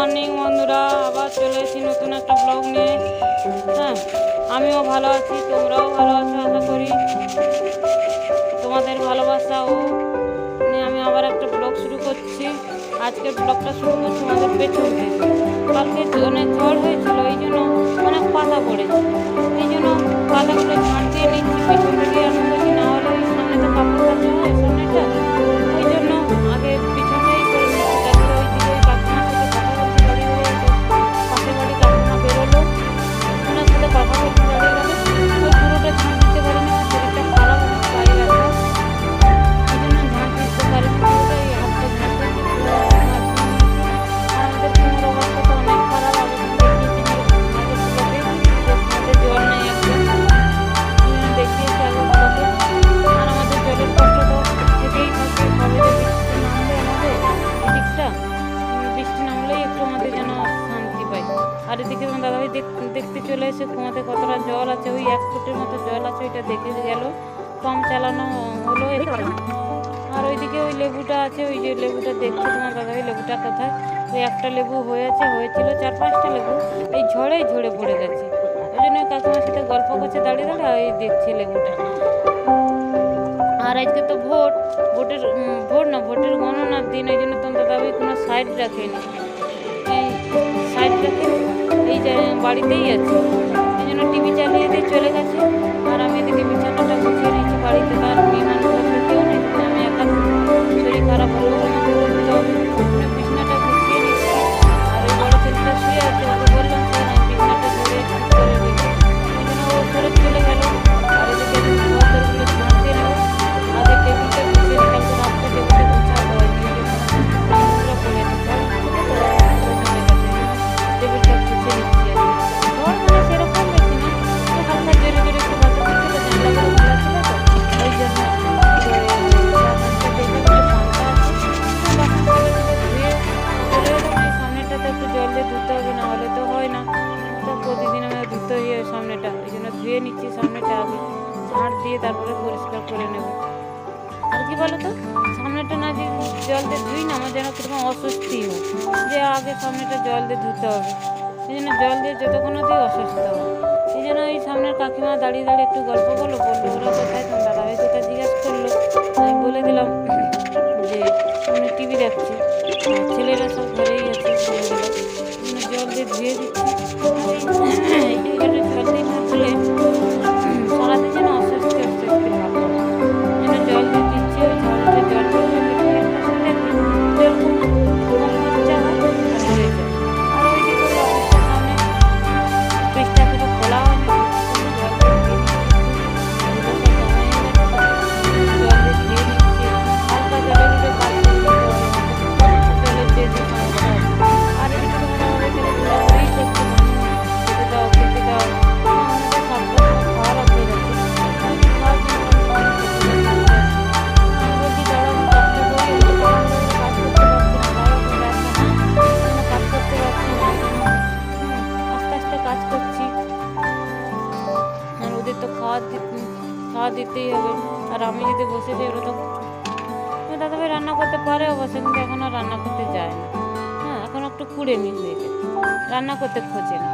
Morning বন্ধুরা। আবার চলে এসেছি নতুন একটা ব্লগ নিয়ে। হ্যাঁ আমিও ভালো আছি, তোমরাও ভালো আছো, আশা করি। তোমাদের ভালোবাসা ও নিয়ে আমি আবার একটা ব্লগ শুরু করছি। আজকের ব্লগটা শুরু করছি আমাদের পেছন কালকে অনেক ঝড় হয়েছিল, এই জন্য অনেক পাতা পড়েছে। এই জন্য পাতাগুলো ঝাড় দিয়ে নিচ্ছি, পেছন থেকে এমন আর এদিকে আমার দাদাভাই দেখতে চলে এসে কুমাতে কতটা জল আছে, ওই এক ফুটের মতো জল আছে, ওইটা দেখে গেল। পাম্প চালানো হলো আর ওইদিকে ওই লেবুটা আছে, ওই যে লেবুটা দেখছে তোমার দাদাভাই লেবুটা কোথায় ওই একটা লেবু হয়েছে, হয়েছিল চার পাঁচটা লেবু, এই ঝড়েই ঝরে পড়ে গেছে। ওই জন্য কাকিমার সাথে গল্প করছে, দাঁড়িয়ে দাঁড়িয়ে ওই দেখছে লেবুটা। আর আজকে তো ভোট, ভোটের ভোট না, ভোটের গণনার দিন, ওই জন্য তোমার দাদাভাই কোনো সাইড রাখেনি। বাড়িতেই আছে। এই জন্য টিভি চালিয়ে দিয়ে চলে গেছে। আর ধুতে হয়ে সামনেটা ওই জন্য ধুয়ে নিচ্ছি সামনেটা আগে ঝাড় দিয়ে তারপরে পরিষ্কার করে নেব। আর কি বলো তো সামনেটা না যে জল দিয়ে ধুই না, আমার যেন কীরকম অস্বস্তি হয়। যে আগে সামনেটা জল দিয়ে ধুতে হবে। সেই জন্য জল দিয়ে যতক্ষণ দিয়ে অসুস্থ হয়। সেই জন্য ওই সামনের কাকিমা দাঁড়িয়ে দাঁড়িয়ে একটু গল্প করল বলল, ওরা কোথায়? তোমার দাদাভাই কোথায়? জিজ্ঞাসা করল। আমি বলে দিলাম যে আমি টিভি দেখছি। ছেলেরা সব ঘরেই আছে জল দিয়ে ধুয়ে দিচ্ছি। খাওয়া খাওয়া দিতেই হবে আর আমি যদি বসে যাই ওরা তো আমার দাদাভাই রান্না করতে পারে অবশ্য কিন্তু এখন আর রান্না করতে যায় না হ্যাঁ এখন একটু কুড়েমি হয়ে গেছে রান্না করতে খোঁজে না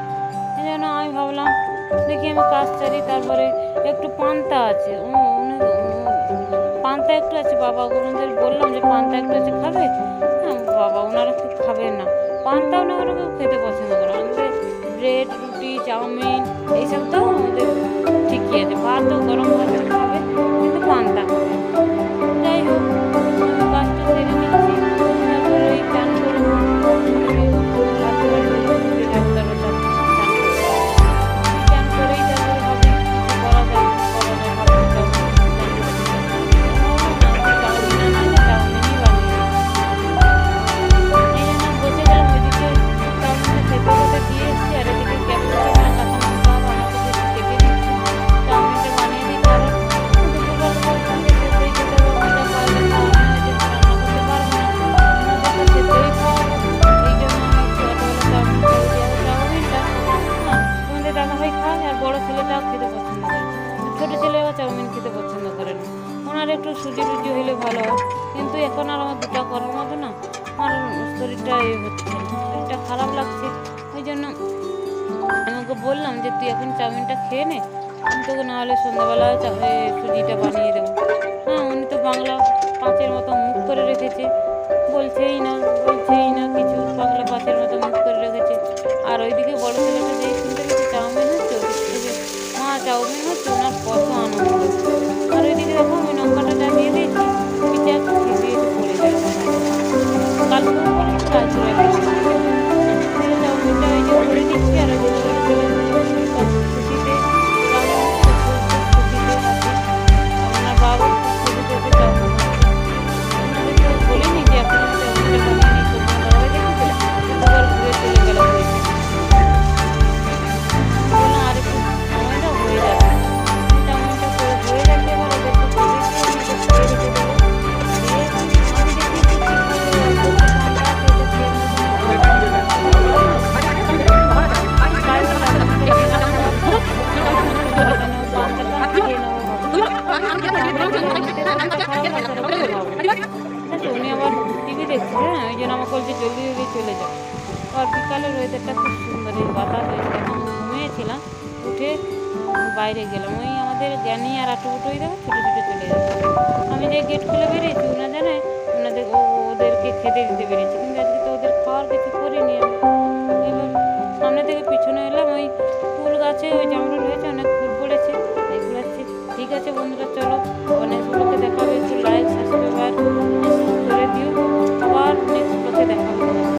এই জন্য আমি ভাবলাম দেখি আমি কাজ চারি তারপরে একটু পান্তা আছে পান্তা একটু আছে বাবা ওনাদের বললাম যে পান্তা একটু আছে খাবে হ্যাঁ বাবা ওনারা খাবেন না পান্তা ওনারা খেতে পছন্দ করে আমাদের ব্রেড রুটি চাউমিন এইসব তো আমাদের ঠিকই আর তো গরম ভাত খাবে কিন্তু পান্তা যাই হোক কাজটা চাউমিন খেতে পছন্দ করেন। ওনার একটু সুজি টুজি হলে ভালো হয়। কিন্তু এখন আর আমার দুটা করার মতো না। আমার শরীরটা এ হচ্ছে, শরীরটা খারাপ লাগছে। ওই জন্য আমাকে বললাম যে, তুই এখন চাউমিনটা খেয়ে নে। আমি তোকে নাহলে সন্ধ্যাবেলা সুজিটা বানিয়ে দেবো। হ্যাঁ উনি তো বাংলা পাঁচের মতো মুখ করে রেখেছে। বলছেই না বলছেই না কিছু। কালকে করেছি আজকে উনি আবার টিভি দেখছে হ্যাঁ? ওই জন্য আমাকে বলছে জলদি জলদি চলে যাও। আর বিকালের ওয়েদারটা খুব সুন্দর, এই বাতাস হয়েছে। ঘুমিয়েছিলাম, উঠে বাইরে গেলাম। ওই আমাদের জ্ঞানী আর আটু উঠোই দেখো, ছুটে ছুটে চলে যাচ্ছে। আমি যে গেট খুলে বেরিয়েছি ওনা জানে ওনাদের ওদেরকে খেতে দিতে বেরিয়েছি। কিন্তু আজকে তো ওদের খাওয়ার কিছু করিনি আমি। সামনে থেকে পিছনে এলাম, ওই ফুল গাছে, ওই জামরুল